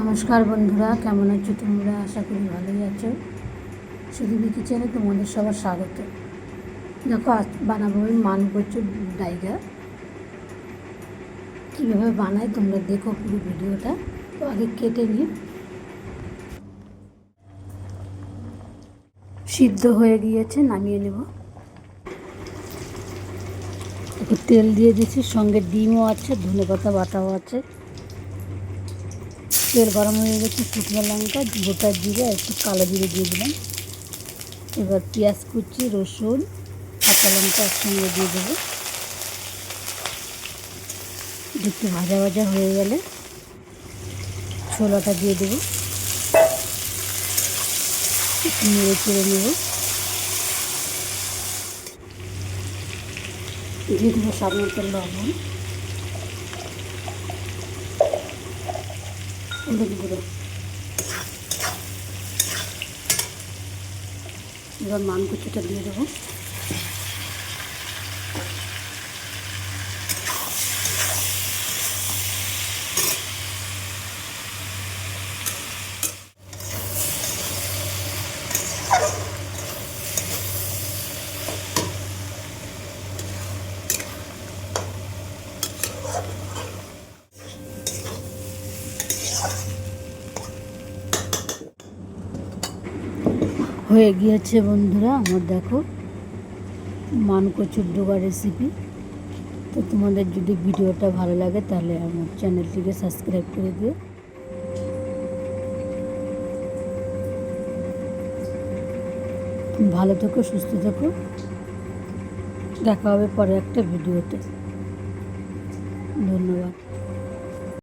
নমস্কার বন্ধুরা, কেমন আছো তোমরা? আশা করি ভালোই আছো। সুদীপী কিচেনে তোমাদের সবার স্বাগত। দেখো, আজ বানাবো আমি মান কচুর ডাইগা। কীভাবে বানাই তোমরা দেখো পুরো ভিডিওটা। তো আগে কেটে নিই। সিদ্ধ হয়ে গিয়েছে, নামিয়ে নেব। তেল দিয়ে দিয়েছি, সঙ্গে ডিমও আছে ধনে পাতা বাটাও আছে। তেল গরম হয়ে গেছে, শুকনো লঙ্কা, গোটা জিরে, একটু কালো জিরে দিয়ে দিলাম। এবার পেঁয়াজ কুচি, রসুন, কাঁচা লঙ্কা একসঙ্গে দিয়ে দেবো। একটু ভাজা ভাজা হয়ে গেলে ছোলাটা দিয়ে দেবো। একটু নেড়ে চেড়ে নেব। দিয়ে দেবো মতো লবণ হলুদ গুঁড়ো এবার মানকুচিটা দিয়ে দেবো। হয়ে গিয়েছে বন্ধুরা, আমার দেখো মানকচুর ডোবা রেসিপি তো তোমাদের যদি ভিডিওটা ভালো লাগে তাহলে আমার চ্যানেলটিকে সাবস্ক্রাইব করে দিও। ভালো থেকো, সুস্থ থেকো। দেখা হবে পরে একটা ভিডিওতে। ধন্যবাদ।